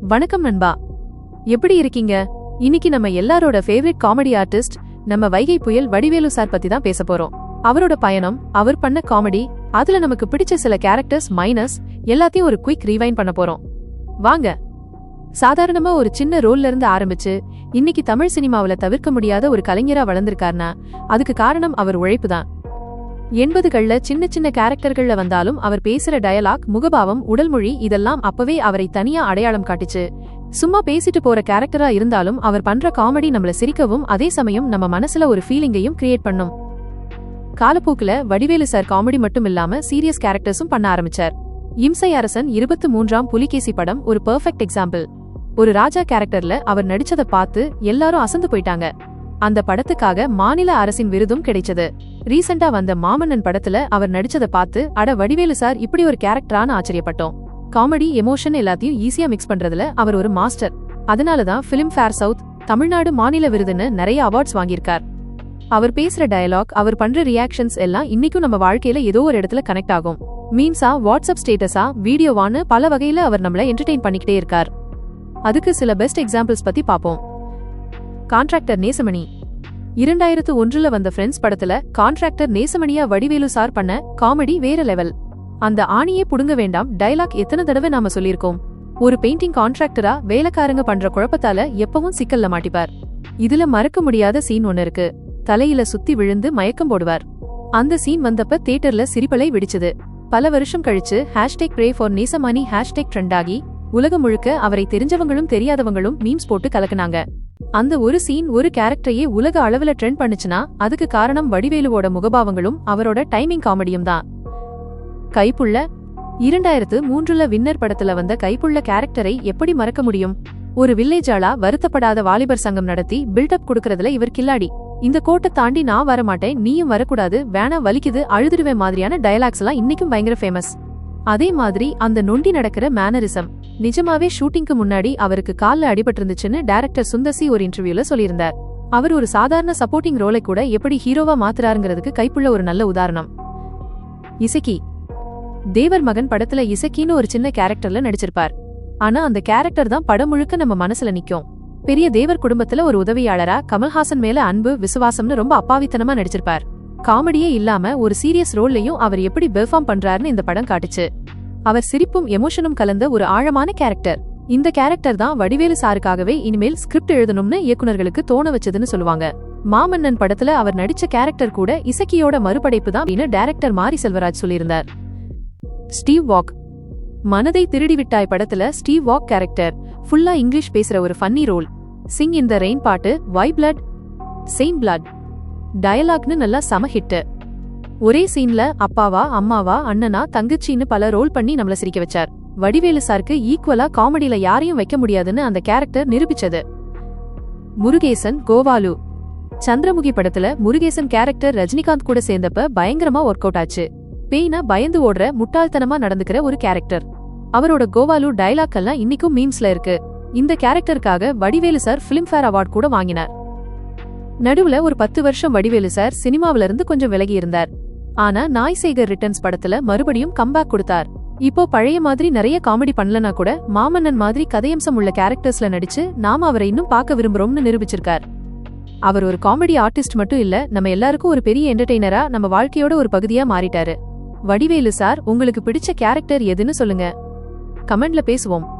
வணக்கம் நண்பா. எப்படி இருக்கீங்க? இன்னைக்கு நம்ம எல்லாரோட ஃபேவரட் காமெடி ஆர்டிஸ்ட் நம்ம வைகை புயல் வடிவேலு சார் பத்தி தான் பேச போறோம். அவரோட பயணம் அவர் பண்ண காமெடி அதுல நமக்கு பிடிச்ச சில கேரக்டர்ஸ் மைனஸ் எல்லாத்தையும் ஒரு குயிக் ரீவைன் பண்ண போறோம். வாங்க. சாதாரணமா ஒரு சின்ன ரோல்ல இருந்து ஆரம்பிச்சு இன்னைக்கு தமிழ் சினிமாவுல தவிர்க்க முடியாத ஒரு கலைஞரா வளர்ந்திருக்காருனா அதுக்கு காரணம் அவர் உழைப்பு தான். எண்பதுகள்ல சின்ன சின்ன கேரக்டர்கள்ல வந்தாலும் அவர் பேசுற டயலாக் முகபாவம் உடல்மொழி இதெல்லாம் அப்பவே அவரை தனியா அடையாளம் காட்டுச்சு. சும்மா பேசிட்டு போற கேரக்டரா இருந்தாலும் அவர் பண்ற காமெடி நம்மள சிரிக்கவும் அதே சமயம் நம்ம மனசுல ஒரு ஃபீலிங்கையும் கிரியேட் பண்ணும். காலப்போக்குல வடிவேலு சார் காமெடி மட்டும் இல்லாம சீரியஸ் கேரக்டர்ஸும் பண்ண ஆரம்பிச்சார். இம்சை அரசன் இருபத்து மூன்றாம் புலிகேசி படம் ஒரு பெர்ஃபெக்ட் எக்ஸாம்பிள் ஒரு ராஜா கேரக்டர்ல அவர் நடிச்சத பார்த்து எல்லாரும் அசந்து போயிட்டாங்க. அந்த படத்துக்காக மாநில அரசின் விருதும் கிடைச்சது. ரீசெண்டா வந்த மாமன்னன் படத்துல அவர் நடிச்சதை பார்த்து அட வடிவேலு சார் இப்படி ஒரு கேரக்டரான ஆச்சரியப்பட்டோம். காமெடி எமோஷன் எல்லாத்தையும் ஈஸியா மிக்ஸ் பண்றதுல அவர் ஒரு மாஸ்டர். அதனாலதான் பிலிம் ஃபேர் சவுத் தமிழ்நாடு மாநில விருதுன்னு நிறைய அவார்ட்ஸ் வாங்கியிருக்கார். அவர் பேசுற டயலாக் அவர் பண்ற ரியாக்ஷன்ஸ் எல்லாம் இன்னைக்கும் நம்ம வாழ்க்கையில ஏதோ ஒரு இடத்துல கனெக்ட் ஆகும். மீன்ஸா வாட்ஸ்அப் ஸ்டேட்டஸா வீடியோவான்னு பல வகையில அவர் நம்மள என்டர்டெயின் பண்ணிக்கிட்டே இருக்கார். அதுக்கு சில பெஸ்ட் எக்ஸாம்பிள்ஸ் பத்தி பார்ப்போம். கான்ட்ராக்டர் நேசமணி. இரண்டாயிரத்து ஒன்றுல வந்த ஃப்ரெண்ட்ஸ் படத்துல கான்ட்ராக்டர் நேசமணியா வடிவேலு சார் பண்ண காமெடி வேற லெவல் அந்த ஆணியே புடுங்க வேண்டாம் டயலாக் எத்தனை தடவை நாம சொல்லியிருக்கோம். ஒரு பெயிண்டிங் கான்ட்ராக்டரா வேலைக்காரங்க பண்ற குழப்பத்தால எப்பவும் சிக்கல்ல மாட்டிப்பார். இதுல மறக்க முடியாத சீன் ஒன்னு இருக்கு. தலையில சுத்தி விழுந்து மயக்கம் போடுவார். அந்த சீன் வந்தப்ப தியேட்டர்ல சிரிப்பலை வெடிச்சது. பல வருஷம் கழிச்சு hashtag pray for Nesamani hashtag trend ஆகி உலகம் முழுக்க அவரை தெரிஞ்சவங்களும் தெரியாதவங்களும் மீம்ஸ் போட்டு கலக்குனாங்க. அந்த ஒரு சீன் ஒரு கேரக்டரையே உலக அளவுல ட்ரெண்ட் பண்ணுச்சுன்னா அதுக்கு காரணம் வடிவேலுவோட முகபாவங்களும் அவரோட டைமிங் காமெடியும் தான். கைப்புள்ள இரண்டாயிரத்து மூன்றுல வின்னர் படத்துல வந்த கைப்புள்ள கேரக்டரை எப்படி மறக்க முடியும்? ஒரு வில்லேஜ் ஆளா வருத்தப்படாத வாலிபர் சங்கம் நடத்தி பில்டப் கொடுக்கறதுல இவர் கில்லாடி. இந்த கோட்டை தாண்டி நான் வர மாட்டேன் நீயும் வரக்கூடாது வேணா வலிக்குது அழுதுடுவேன் மாதிரியான டயலாக்ஸ் எல்லாம் இன்னைக்கும் பயங்கர ஃபேமஸ் அதே மாதிரி அந்த நொண்டி நடக்கிற மேனரிசம் நிஜமாவே ஷூட்டிங்க்கு முன்னாடி அவருக்கு கால்ல அடிபட்டிருந்துச்சுன்னு டைரக்டர் சுந்தசி ஒரு இன்டர்வியூல சொல்லியிருந்தார். அவர் ஒரு சாதாரண சப்போர்ட்டிங் ரோலை கூட எப்படி ஹீரோவா மாத்துறாருங்கிறதுக்கு கைப்புள்ள ஒரு நல்ல உதாரணம். இசக்கி. தேவர் மகன் படத்துல இசக்கின்னு ஒரு சின்ன கேரக்டர்ல நடிச்சிருப்பார். ஆனா அந்த கேரக்டர் தான் படம் முழுக்க நம்ம மனசுல நிக்கும். பெரிய தேவர் குடும்பத்துல ஒரு உதவியாளரா கமல்ஹாசன் மேல அன்பு விசுவாசம்னு ரொம்ப அப்பாவித்தனமா நடிச்சிருப்பார். காமெடியே இல்லாம ஒரு சீரியஸ் ரோல்லையும் அவர் எப்படி பெர்ஃபார்ம் பண்றாருன்னு இந்த படம் காட்டுச்சு. அவர் சிரிப்பும் எமோஷனும் கலந்த ஒரு ஆழமான கேரக்டர் இந்த கேரக்டர் தான் வடிவேலு சாருக்காகவே இனிமேல் ஸ்கிரிப்ட் எழுதணும்னு இயக்குனர்களுக்கு தோண வச்சதுன்னு சொல்லுவாங்க. மாமன்னன் படத்துல அவர் நடிச்ச கேரக்டர் கூட இசக்கியோட மறுபடைப்பு தான் அப்படின்னு டைரக்டர் மாரி செல்வராஜ் சொல்லியிருந்தார். Steve Waugh. மனதை திருடிவிட்டாய் படத்துல ஸ்டீவ் வாக் கேரக்டர் ஃபுல்லா இங்கிலீஷ் பேசுற ஒரு funny role sing in the rain பாட்டு வை பிளட் செயின் பிளட் டயலாக்னு நல்லா சம ஹிட்டு ஒரே சீன்ல அப்பாவா அம்மாவா அண்ணனா தங்கச்சின்னு பல ரோல் பண்ணி நம்மள சிரிக்க வச்சார். வடிவேலு சாருக்கு ஈக்குவலா காமெடியில யாரையும் வைக்க முடியாதுன்னு அந்த கேரக்டர் நிரூபிச்சது. முருகேசன் கோவாலு. சந்திரமுகி படத்துல முருகேசன் கேரக்டர் ரஜினிகாந்த் கூட சேர்ந்தப்ப பயங்கரமா ஒர்க் அவுட் ஆச்சு. பேய்னா பயந்து ஓடுற முட்டாள்தனமா நடந்துக்கிற ஒரு கேரக்டர். அவரோட கோவாலு டைலாக் எல்லாம் இன்னைக்கும் மீம்ஸ்ல இருக்கு. இந்த கேரக்டருக்காக வடிவேலு சார் பிலிம்ஃபேர் அவார்ட் கூட வாங்கினார். நடுவுல ஒரு பத்து வருஷம் வடிவேலு சார் சினிமாவில இருந்து கொஞ்சம் விலகி இருந்தார். ஆனா நாய்சேகர் ரிட்டர்ன்ஸ் படத்துல மறுபடியும் கம்பேக் கொடுத்தார். இப்போ பழைய மாதிரி நிறைய காமெடி பண்ணலனா கூட மாமன்னன் மாதிரி கதையம்சம் உள்ள கேரக்டர்ஸ்ல நடிச்சு நாம அவரை இன்னும் பார்க்க விரும்புறோம்னு நிரூபிச்சிருக்கார். அவர் ஒரு காமெடி ஆர்டிஸ்ட் மட்டும் இல்ல நம்ம எல்லாருக்கும் ஒரு பெரிய என்டர்டெய்னரா நம்ம வாழ்க்கையோட ஒரு பகுதியா மாறிட்டாரு. வடிவேலு சார் உங்களுக்கு பிடிச்ச கேரக்டர் எதுன்னு சொல்லுங்க. கமெண்ட்ல பேசுவோம்.